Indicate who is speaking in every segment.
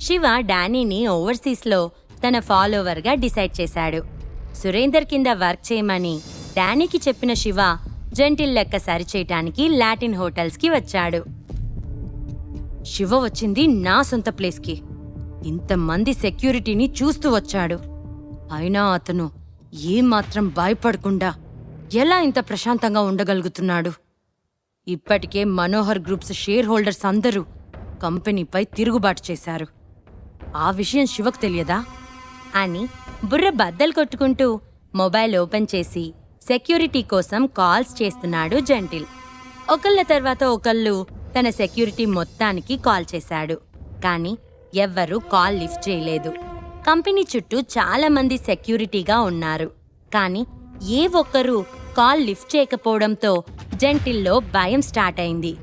Speaker 1: శివ డానీని ఓవర్సీస్లో తన ఫాలోవర్గా డిసైడ్ చేశాడు. సురేందర్ కింద వర్క్ చేయమని డానీకి చెప్పిన శివ జంటిల్ లెక్క సరిచేయటానికి లాటిన్ హోటల్స్కి వచ్చాడు. శివ వచ్చింది నా సొంత ప్లేస్కి. ఇంతమంది సెక్యూరిటీని చూస్తూ వచ్చాడు. అయినా అతను ఏమాత్రం భయపడకుండా ఎలా ఇంత ప్రశాంతంగా ఉండగలుగుతున్నాడు? ఇప్పటికే మనోహర్ గ్రూప్స్ షేర్ హోల్డర్స్ అందరూ కంపెనీపై తిరుగుబాటు చేశారు. ఆ విషయం శివకు తెలియదా? అని బుర్ర బద్దలు కొట్టుకుంటూ మొబైల్ ఓపెన్ చేసి సెక్యూరిటీ కోసం కాల్స్ చేస్తున్నాడు జంటిల్. ఒకళ్ళ తర్వాత ఒకళ్ళు తన సెక్యూరిటీ మొత్తానికి కాల్ చేశాడు. కానీ ఎవ్వరూ కాల్ లిఫ్ట్ చేయలేదు. కంపెనీ చుట్టూ చాలా మంది సెక్యూరిటీగా ఉన్నారు. కానీ ఏ ఒక్కరూ కాల్ లిఫ్ట్ చేయకపోవడంతో జంటిల్లో భయం స్టార్ట్ అయింది.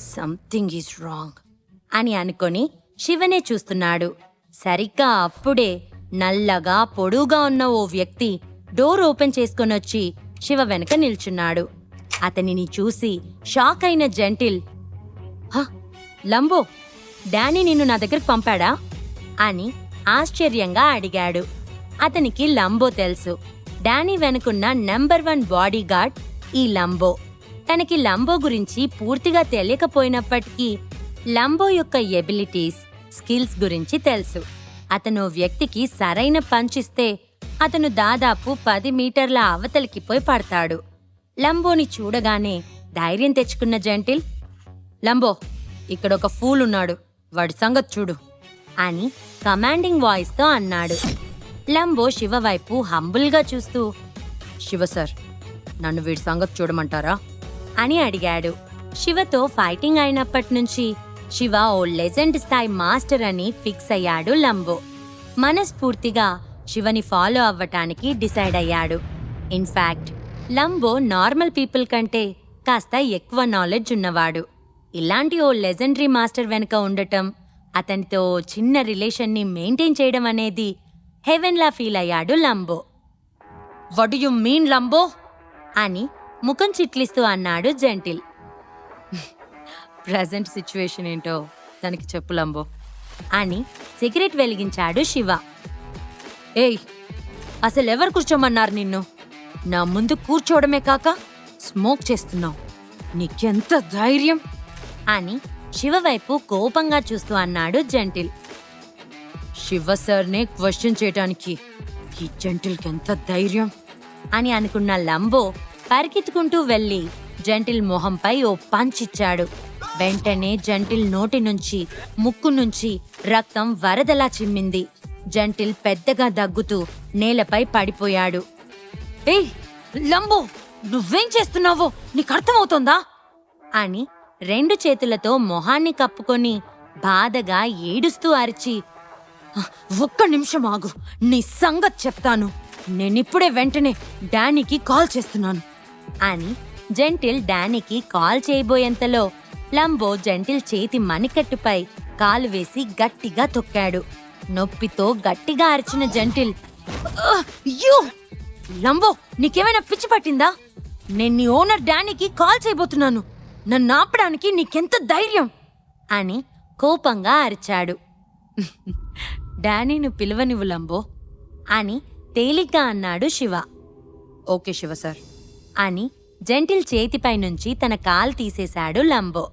Speaker 1: సంథింగ్ ఈజ్ రాంగ్ అని అనుకొని శివనే చూస్తున్నాడు. సరిగ్గా అప్పుడే నల్లగా పొడుగా ఉన్న ఓ వ్యక్తి డోర్ ఓపెన్ చేసుకొనొచ్చి శివ వెనక నిల్చున్నాడు. అతనిని చూసి షాక్ అయిన జంటిల్ "హ, లంబో డానీ నిన్ను నా దగ్గరకు పంపాడా? అని ఆశ్చర్యంగా అడిగాడు. అతనికి లంబో తెలుసు. డానీ వెనుకున్న నెంబర్ వన్ బాడీగార్డ్ ఈ లంబో. తనకి లంబో గురించి పూర్తిగా తెలియకపోయినప్పటికీ లంబో యొక్క ఎబిలిటీస్ స్కిల్స్ గురించి తెలుసు. అతను వ్యక్తికి సరైన పంచిస్తే అతను దాదాపు పది మీటర్ల అవతలికి పోయి పడతాడు. లంబోని చూడగానే ధైర్యం తెచ్చుకున్న జంటిల్ లంబో ఇక్కడ ఒక ఫూల్ ఉన్నాడు వాడి సంగతి చూడు అని కమాండింగ్ వాయిస్తో అన్నాడు. లంబో శివ వైపు హంబుల్గా చూస్తూ శివ సార్ నన్ను వీడి సంగతి చూడమంటారా? అని అడిగాడు. శివతో ఫైటింగ్ అయినప్పటి నుంచి శివ ఓ లెజెండ్ స్థాయి మాస్టర్ అని ఫిక్స్ అయ్యాడు లంబో. మనస్ఫూర్తిగా శివని ఫాలో అవ్వటానికి డిసైడ్ అయ్యాడు. In fact Lambo normal people కంటే కాస్త ఎక్కువ నాలెడ్జ్ ఉన్నవాడు. ఇలాంటి ఓ లెజెండరీ మాస్టర్ వెనుక ఉండటం అతనితో చిన్న రిలేషన్ని మెయింటైన్ చేయడం అనేది హెవెన్లా ఫీల్ అయ్యాడు లంబో. వడ్ యు మీన్ లంబో? అని ముఖం చిట్లిస్తూ అన్నాడు జెంటిల్. ప్రజెంట్ సిచ్యువేషన్ ఏంటో తనకి చెప్పు లంబో. అని సిగరెట్ వెలిగించాడు శివ. ఏయ్ అసలు ఎవరు కూర్చోమన్నారు నిన్ను? నా ముందు కూర్చోవడమే కాక స్మోక్ చేస్తున్నావు. నీకెంత ధైర్యం? అని శివ వైపు కోపంగా చూస్తూ అన్నాడు జంటిల్. శివ సార్నే క్వశ్చన్ చేయటానికి ఈ జంటిల్కి ఎంత ధైర్యం? అని అనుకున్న లంబో పరిగెత్తుకుంటూ వెళ్ళి జంటిల్ మొహంపై ఓ పంచిచ్చాడు. ఇచ్చాడు వెంటనే జంటిల్ నోటి నుంచి ముక్కు నుంచి రక్తం వరదలా చిమ్మింది. జంటిల్ పెద్దగా దగ్గుతూ నేలపై పడిపోయాడు. ఏయ్ లంబో నువ్వేం చేస్తున్నావో? నీకు అర్థమవుతోందా అని రెండు చేతులతో మొహాన్ని కప్పుకొని బాధగా ఏడుస్తూ అరిచి ఒక్క నిమిషం ఆగు నీ సంగతి చెప్తాను. నేనిప్పుడే వెంటనే డానీకి కాల్ చేస్తున్నాను. అని జెంటిల్ డానీకి కాల్ చేయబోయేంతలో లంబో జెంటిల్ చేతి మణికట్టుపై కాలు వేసి గట్టిగా తొక్కాడు. నొప్పితో గట్టిగా అరిచిన జెంటిల్ "ఆ, యూ లంబో నీకేమైనా పిచ్చి పట్టిందా? నేను నీ ఓనర్ డానీకి కాల్ చేయబోతున్నాను. నన్ను ఆపడానికి నీకెంత ధైర్యం? అని కోపంగా అరిచాడు. డానీను పిలవనివ్వు లంబో అని తేలిగ్గా అన్నాడు శివ. Okay Shiva sir. అని జంటిల్ చేతిపై నుంచి తన కాల్ తీసేశాడు లంబో.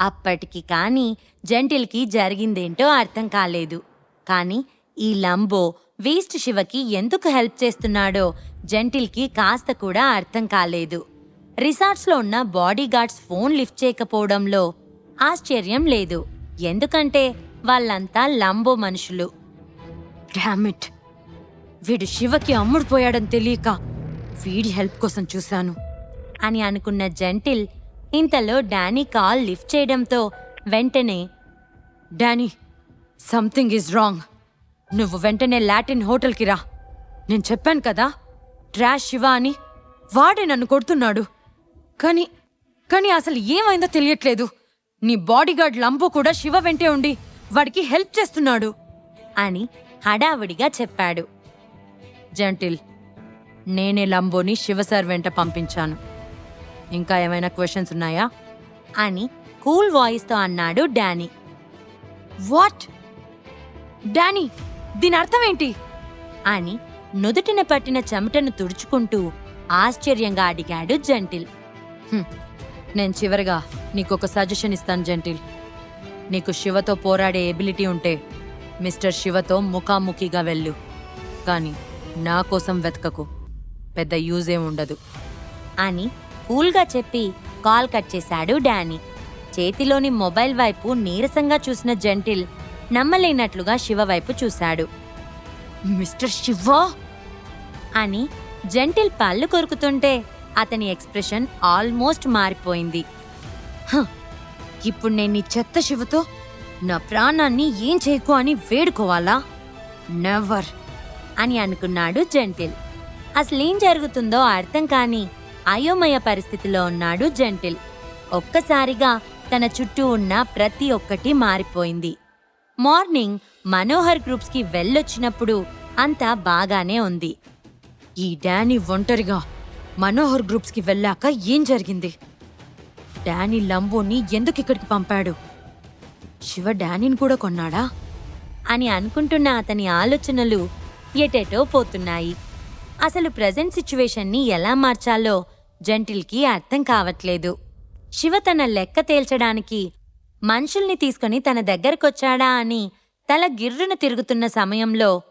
Speaker 1: అప్పటికి కాని జంటిల్కి జరిగిందేంటో అర్థం కాలేదు. కానీ ఈ లంబో వేస్ట్ శివకి ఎందుకు హెల్ప్ చేస్తున్నాడో జంటిల్కి కాస్త కూడా అర్థం కాలేదు. రిసార్ట్స్లో ఉన్న బాడీగార్డ్స్ ఫోన్ లిఫ్ట్ చేయకపోవడంలో ఆశ్చర్యం లేదు. ఎందుకంటే వాళ్ళంతా లంబో మనుషులు. డామిట్ వీడు శివకి అమ్ముడుపోయాడని తెలియక వీడి హెల్ప్ కోసం చూశాను. అని అనుకున్న జంటిల్ ఇంతలో డానీ కాల్ లిఫ్ట్ చేయడంతో వెంటనే డానీ సంథింగ్ ఈజ్ రాంగ్ నువ్వు వెంటనే లాటిన్ హోటల్కి రా. నేను చెప్పాను కదా ట్రాష్ శివ అని వాడే నన్ను కొడుతున్నాడు. కానీ కానీ అసలు ఏమైందో తెలియట్లేదు. నీ బాడీగార్డ్ లంబో కూడా శివ వెంటే ఉండి వాడికి హెల్ప్ చేస్తున్నాడు. అని హడావుడిగా చెప్పాడు. జంటిల్ నేనే లంబోని శివ సార్ వెంట పంపించాను. ఇంకా ఏమైనా క్వశ్చన్స్ ఉన్నాయా? అని కూల్ వాయిస్తో అన్నాడు డానీ. వాట్ డానీ దీని అర్థం ఏంటి? అని నుదుటిన పట్టిన చెమటను తుడుచుకుంటూ ఆశ్చర్యంగా అడిగాడు జంటిల్. నేను చివరిగా నీకొక సజెషన్ ఇస్తాను జంటిల్. నీకు శివతో పోరాడే ఎబిలిటీ ఉంటే మిస్టర్ శివతో ముఖాముఖిగా వెళ్ళు. కానీ నా కోసం వెతకకు. పెద్ద యూజేం ఉండదు. అని కూల్గా చెప్పి కాల్ కట్ చేశాడు డానీ. చేతిలోని మొబైల్ వైపు నీరసంగా చూసిన జంటిల్ నమ్మలేనట్లుగా శివ వైపు చూశాడు. మిస్టర్ శివ! అని జంటిల్ పళ్ళు కొరుకుతుంటే అతని ఎక్స్ప్రెషన్ ఆల్మోస్ట్ మారిపోయింది. "హ, ఇప్పుడు నేను నీ చెత్త శివతో నా ప్రాణాన్ని ఏం చేయకు అని వేడుకోవాలా? నెవర్ అని అనుకున్నాడు జంటిల్. అసలేం జరుగుతుందో అర్థం కానీ అయోమయ పరిస్థితిలో ఉన్నాడు జెంటిల్. ఒక్కసారిగా తన చుట్టూ ఉన్న ప్రతి ఒక్కటి మారిపోయింది. మార్నింగ్ మనోహర్ గ్రూప్స్కి వెళ్ళొచ్చినప్పుడు అంతా బాగానే ఉంది. ఈ డానీ ఒంటరిగా మనోహర్ గ్రూప్స్కి వెళ్ళాక ఏం జరిగింది? డానీ లంబోని ఎందుకు ఇక్కడికి పంపాడు? శివ డానీని కూడా కొన్నాడా? అని అనుకుంటున్న అతని ఆలోచనలు ఎటెటో పోతున్నాయి. అసలు ప్రజెంట్ సిచ్యువేషన్ని ఎలా మార్చాలో జంటిల్కి అర్థం కావట్లేదు. శివ తన లెక్క తేల్చడానికి మనుషుల్ని తీసుకుని తన దగ్గరకొచ్చాడా అని తల గిర్రున తిరుగుతున్న సమయంలో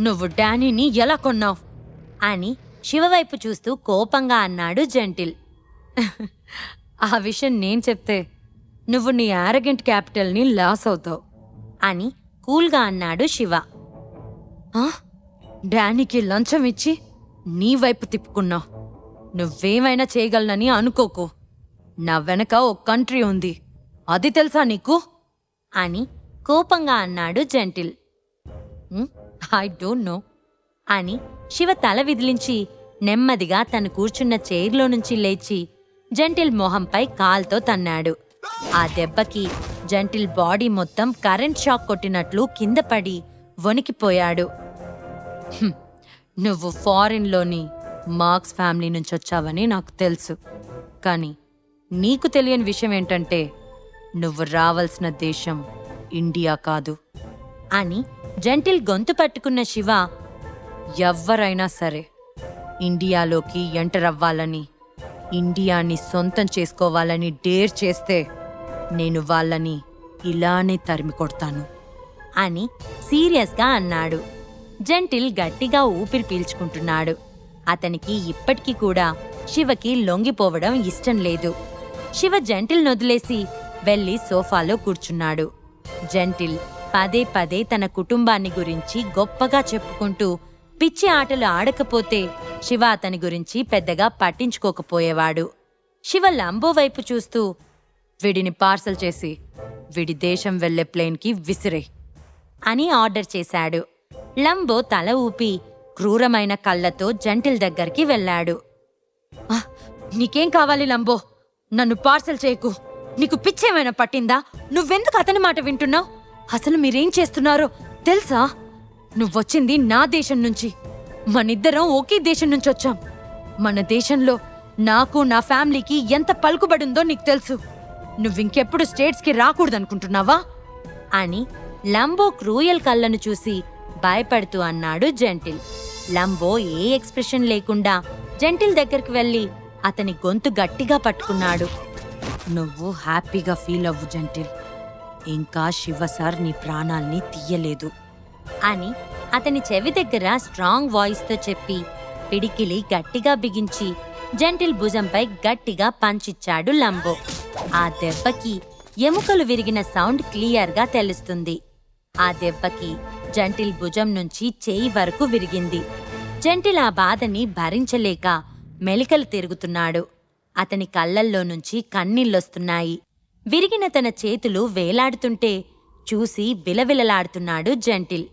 Speaker 1: నువ్వు డానీని ఎలా కొన్నావు? అని శివవైపు చూస్తూ కోపంగా అన్నాడు జంటిల్. ఆ విషయం నేను చెప్తే నువ్వు నీ ఆరగెంట్ క్యాపిటల్ని లాస్ అవుతావు అని కూల్గా అన్నాడు శివ. డానీకి లంచం ఇచ్చి నీ వైపు తిప్పుకున్నావు? నువ్వేమైనా చేయగలనని అనుకోకు. నా వెనక ఓ కంట్రీ ఉంది. అది తెలుసా నీకు? అని కోపంగా అన్నాడు జంటిల్. I don't know. అని శివ తల విదిలించి నెమ్మదిగా తను కూర్చున్న చైర్లో నుంచి లేచి జంటిల్ మొహంపై కాల్తో తన్నాడు. ఆ దెబ్బకి జంటిల్ బాడీ మొత్తం కరెంట్ షాక్ కొట్టినట్లు కింద పడి వణికిపోయాడు. నువ్వు ఫారిన్లోని మార్క్స్ ఫ్యామిలీ నుంచి వచ్చావని నాకు తెలుసు. కానీ నీకు తెలియని విషయం ఏంటంటే నువ్వు రావాల్సిన దేశం ఇండియా కాదు. అని జంటిల్ గొంతు పట్టుకున్న శివ ఎవ్వరైనా సరే ఇండియాలోకి ఎంటర్ అవ్వాలని ఇండియాని సొంతం చేసుకోవాలని డేర్ చేస్తే నేను వాళ్ళని ఇలానే తరిమి కొడతాను అని సీరియస్గా అన్నాడు. జంటిల్ గట్టిగా ఊపిరి పీల్చుకుంటున్నాడు. అతనికి ఇప్పటికీ కూడా శివకి లొంగిపోవడం ఇష్టం లేదు. శివ జంటిల్ నొదిలేసి వెళ్ళి సోఫాలో కూర్చున్నాడు. జంటిల్ పదే పదే తన కుటుంబాన్ని గురించి గొప్పగా చెప్పుకుంటూ పిచ్చి ఆటలు ఆడకపోతే శివ అతని గురించి పెద్దగా పట్టించుకోకపోయేవాడు. శివ లంబో వైపు చూస్తూ వీడిని పార్సల్ చేసి వీడి దేశం వెళ్ళే ప్లేన్కి విసిరే అని ఆర్డర్ చేశాడు. లంబో తల ఊపి క్రూరమైన కళ్ళతో జంటిల్ దగ్గరికి వెళ్ళాడు. నీకేం కావాలి లంబో? నన్ను పార్సల్ చేయకు. నీకు పిచ్చేమైనా పట్టిందా? నువ్వెందుకు అతని మాట వింటున్నావు? అసలు మీరేం చేస్తున్నారో తెలుసా? నువ్వొచ్చింది నా దేశం నుంచి. మనిద్దరం ఒకే దేశం నుంచి వచ్చాం. మన దేశంలో నాకు నా ఫ్యామిలీకి ఎంత పలుకుబడుందో నీకు తెలుసు. నువ్వింకెప్పుడు స్టేట్స్కి రాకూడదనుకుంటున్నావా? అని లంబో క్రూయల్ కళ్ళను చూసి భయపడుతూ అన్నాడు జంటిల్. లంబో ఏ ఎక్స్ప్రెషన్ లేకుండా జంటిల్ దగ్గరికి వెళ్ళి అతని గొంతు గట్టిగా పట్టుకున్నాడు. నువ్వు హ్యాపీగా ఫీల్ అవ్వు జంటిల్. ఇంకా శివ సార్ నీ ప్రాణాల్ని తీయలేదు అని అతని చెవి దగ్గర స్ట్రాంగ్ వాయిస్తో చెప్పి పిడికిలి గట్టిగా బిగించి జంటిల్ భుజంపై గట్టిగా పంచిచ్చాడు లంబో. ఆ దెబ్బకి ఎముకలు విరిగిన సౌండ్ క్లియర్గా తెలుస్తుంది. ఆ దెబ్బకి జంటిల్ భుజం నుంచి చేయి వరకు విరిగింది. జంటిల్ ఆ బాధని భరించలేక మెలికలు తిరుగుతున్నాడు. అతని కళ్ళల్లో నుంచి కన్నీళ్ళొస్తున్నాయి. విరిగిన తన చేతులు వేలాడుతుంటే చూసి విలవిలలాడుతున్నాడు జంటిల్.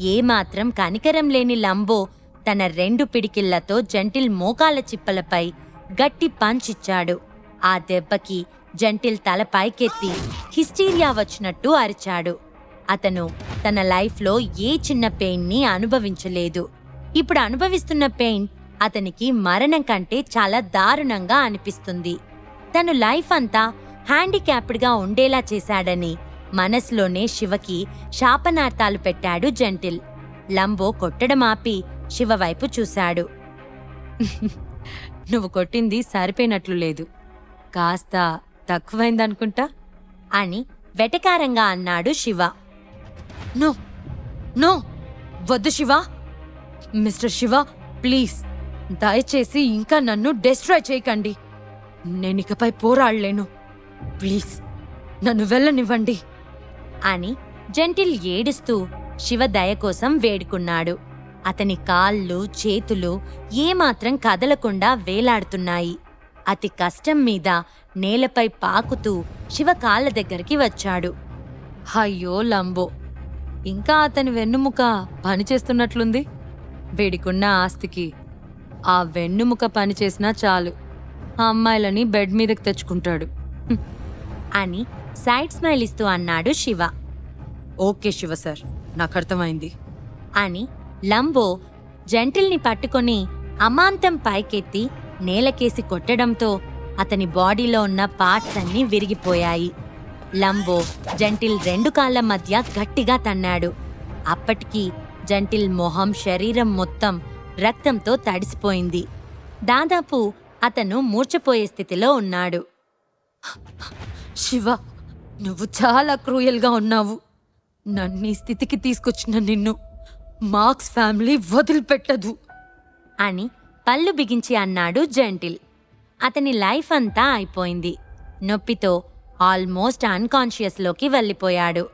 Speaker 1: ఏమాత్రం కనికరం లేని లంబో తన రెండు పిడికిళ్ళతో జంటిల్ మోకాల చిప్పలపై గట్టి పంచిచ్చాడు ఆ దెబ్బకి జంటిల్ తల పైకెత్తి హిస్టీరియా వచ్చినట్టు అరిచాడు. అతను తన లైఫ్లో ఏ చిన్న పెయిన్ని అనుభవించలేదు. ఇప్పుడు అనుభవిస్తున్న పెయిన్ అతనికి మరణం కంటే చాలా దారుణంగా అనిపిస్తుంది. తను లైఫ్ అంతా హ్యాండిక్యాప్డ్గా ఉండేలా చేశాడని మనసులోనే శివకి శాపనార్థాలు పెట్టాడు జంటిల్. లంబో కొట్టడం ఆపి శివ వైపు చూశాడు. నువ్వు కొట్టింది సరిపోయినట్లు లేదు. కాస్త తక్కువైందనుకుంటా? అని వెటకారంగా అన్నాడు శివ. నో నో వద్దు శివ. Mister Shiva please. దయచేసి ఇంకా నన్ను డిస్ట్రాయ్ చేయకండి. నేను ఇకపై పోరాడలేను. ప్లీజ్. నన్ను వెళ్ళనివ్వండి. అని జంటిల్ ఏడుస్తూ శివ దయ కోసం వేడుకున్నాడు. అతని కాళ్ళు చేతులు ఏమాత్రం కదలకుండా వేలాడుతున్నాయి. అతి కష్టం మీద నేలపై పాకుతూ శివ కాళ్ళ దగ్గరికి వచ్చాడు. అయ్యో లంబో. ఇంకా అతని వెన్నుముక పనిచేస్తున్నట్లుంది వీడికున్న ఆస్తికి ఆ వెన్నుముక పనిచేసినా చాలు. ఆ అమ్మాయిలని బెడ్ మీదకి తెచ్చుకుంటాడు. అని సైడ్ స్మైల్ ఇస్తూ అన్నాడు శివ. ఓకే శివ సార్ నాకు అర్థమైంది అని లంబో జంటిల్ని పట్టుకొని అమాంతం పైకెత్తి నేలకేసి కొట్టడంతో అతని బాడీలో ఉన్న పార్ట్స్ అన్నీ విరిగిపోయాయి. లంబో జంటిల్ రెండు కాళ్ళ మధ్య గట్టిగా తన్నాడు. అప్పటికి జంటిల్ మొహం శరీరం మొత్తం రక్తంతో తడిసిపోయింది. దాదాపు అతను మూర్చపోయే స్థితిలో ఉన్నాడు. శివ నువ్వు చాలా క్రూయల్గా ఉన్నావు. నన్ను ఈ స్థితికి తీసుకొచ్చిన నిన్ను మార్క్స్ ఫ్యామిలీ వదిలిపెట్టదు. అని పళ్ళు బిగించి అన్నాడు జంటిల్. అతని లైఫ్ అంతా అయిపోయింది. నొప్పితో ఆల్మోస్ట్ అన్కాన్షియస్లోకి వెళ్ళిపోయాడు.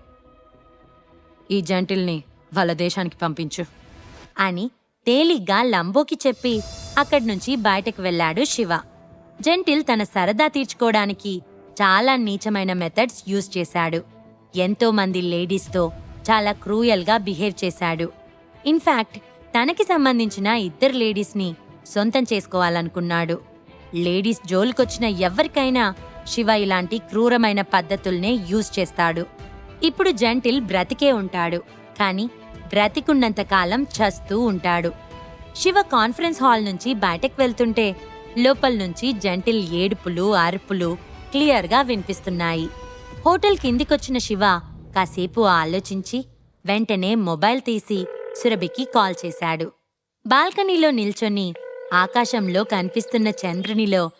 Speaker 1: ఈ జంటిల్ని వాళ్ళ దేశానికి పంపించు. అని తేలిగ్గా లంబోకి చెప్పి అక్కడి నుంచి బయటకు వెళ్ళాడు శివ. జంటిల్ తన సరదా తీర్చుకోవడానికి చాలా నీచమైన మెథడ్స్ యూజ్ చేశాడు. ఎంతో మంది లేడీస్తో చాలా క్రూయల్గా బిహేవ్ చేశాడు. ఇన్ఫాక్ట్ తనకి సంబంధించిన ఇద్దరు లేడీస్ని సొంతం చేసుకోవాలనుకున్నాడు. లేడీస్ జోలుకొచ్చిన ఎవరికైనా శివ ఇలాంటి క్రూరమైన పద్ధతుల్నే యూజ్ చేస్తాడు. ఇప్పుడు జంటిల్ బ్రతికే ఉంటాడు కానీ బ్రతికున్నంతకాలం చస్తూ ఉంటాడు. శివ కాన్ఫరెన్స్ హాల్ నుంచి బయటకు వెళ్తుంటే లోపల నుంచి జంటిల్ ఏడుపులు అరుపులు క్లియర్గా వినిపిస్తున్నాయి. హోటల్ కిందికొచ్చిన శివ కాసేపు ఆలోచించి వెంటనే మొబైల్ తీసి సురభికి కాల్ చేశాడు. బాల్కనీలో నిల్చొని ఆకాశంలో కనిపిస్తున్న చంద్రునిలో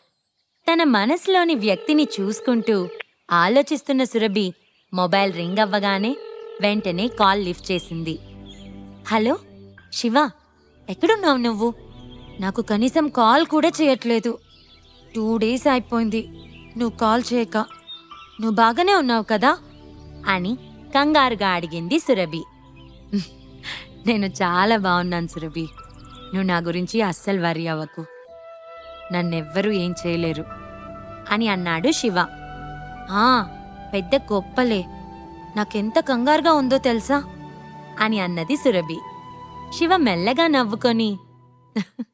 Speaker 1: తన మనసులోని వ్యక్తిని చూసుకుంటూ ఆలోచిస్తున్న సురభి మొబైల్ రింగ్ అవ్వగానే వెంటనే కాల్ లిఫ్ట్ చేసింది. హలో శివ ఎక్కడున్నావు నువ్వు? నాకు కనీసం కాల్ కూడా చేయట్లేదు. టూ డేస్ అయిపోయింది. నువ్వు కాల్ చేయక. నువ్వు బాగానే ఉన్నావు కదా? అని కంగారుగా అడిగింది సురభి. నేను చాలా బాగున్నాను సురభి. నువ్వు నా గురించి అస్సలు వరి అవ్వకు. నన్నెవ్వరూ ఏం చేయలేరు అని అన్నాడు శివ. ఆ పెద్ద గొప్పలే. నాకెంత కంగారుగా ఉందో తెలుసా? అని అన్నది సురభి. శివ మెల్లగా నవ్వుకొని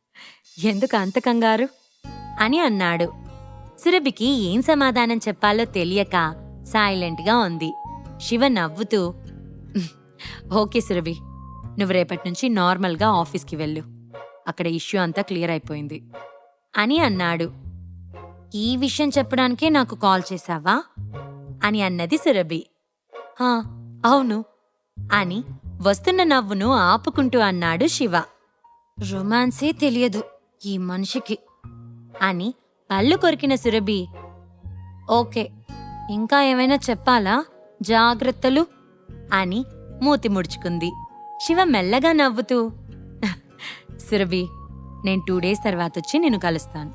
Speaker 1: ఎందుకు అంత కంగారు? అని అన్నాడు. సురభికి ఏం సమాధానం చెప్పాలో తెలియక సైలెంట్గా ఉంది. శివ నవ్వుతూ ఓకే సురభి నువ్వు రేపటి నుంచి నార్మల్గా ఆఫీస్కి వెళ్ళు. అక్కడ ఇష్యూ అంతా క్లియర్ అయిపోయింది. అని అన్నాడు. ఈ విషయం చెప్పడానికే నాకు కాల్ చేశావా? అని అన్నది సురభి. "హా, అవును అని వస్తున్న నవ్వును ఆపుకుంటూ అన్నాడు శివ. రొమాన్సే తెలియదు ఈ మనిషికి అని పళ్ళు కొరికిన సురభి. ఓకే ఇంకా ఏమైనా చెప్పాలా? జాగ్రత్తలు అని మూతి ముడుచుకుంది. శివ మెల్లగా నవ్వుతూ సురభి నేను టూ డేస్ తర్వాత వచ్చి నేను కలుస్తాను.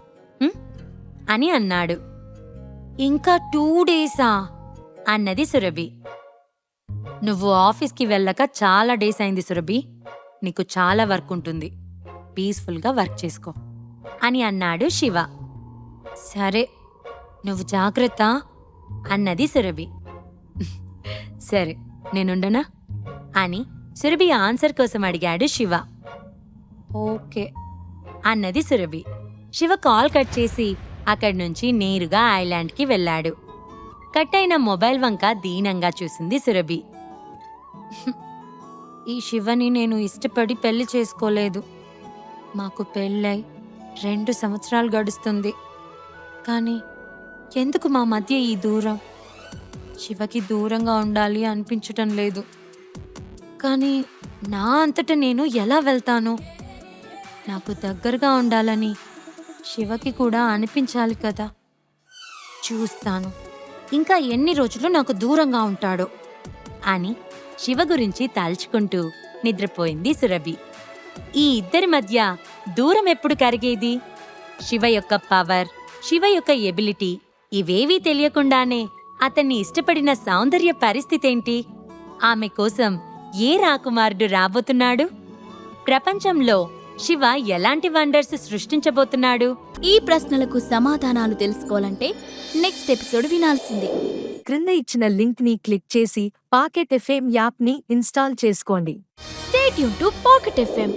Speaker 1: అని అన్నాడు. ఇంకా టూ డేసా అన్నది సురభి. నువ్వు ఆఫీస్కి వెళ్ళక చాలా డేస్ అయింది సురభి. నీకు చాలా వర్క్ ఉంటుంది. పీస్ఫుల్గా వర్క్ చేసుకో. అని అన్నాడు శివ. సరే నువ్వు జాగ్రత్త అన్నది సురభి. సరే నేనుండనా? అని సురభి ఆన్సర్ కోసం అడిగాడు శివ. ఓకే. అన్నది సురభి. శివ కాల్ కట్ చేసి అక్కడి నుంచి నేరుగా ఐలాండ్కి వెళ్ళాడు. కట్ అయిన మొబైల్ వంక దీనంగా చూసింది సురభి. ఈ శివని నేను ఇష్టపడి పెళ్ళి చేసుకోలేదు. మాకు పెళ్ళై రెండు సంవత్సరాలు గడుస్తుంది. కానీ ఎందుకు మా మధ్య ఈ దూరం? శివకి దూరంగా ఉండాలి అనిపించటం లేదు. కానీ నా అంతట నేను ఎలా వెళ్తాను? నాకు దగ్గరగా ఉండాలని శివకి కూడా అనిపించాలి కదా. చూస్తాను. ఇంకా ఎన్ని రోజులు నాకు దూరంగా ఉంటాడో అని శివ గురించి తలుచుకుంటూ నిద్రపోయింది సురభి. ఈ ఇద్దరి మధ్య దూరం ఎప్పుడు కరిగేది? శివ యొక్క పవర్ శివ యొక్క ఎబిలిటీ ఇవేవీ తెలియకుండానే అతన్ని ఇష్టపడిన సౌందర్య పరిస్థితేంటి? ఆమె కోసం ఏ రాకుమారుడు రాబోతున్నాడు? ప్రపంచంలో శివ ఎలాంటి వండర్స్ సృష్టించబోతున్నాడు?
Speaker 2: ఈ ప్రశ్నలకు సమాధానాలు తెలుసుకోవాలంటే నెక్స్ట్ ఎపిసోడ్ వినాల్సిందే.
Speaker 3: క్రింద ఇచ్చిన లింక్ని క్లిక్ చేసి పాకెట్ ఎఫ్ఎం యాప్ని ఇన్స్టాల్ చేసుకోండి.
Speaker 2: స్టేట్ యూన్ టు పాకెట్ ఎఫ్ఎం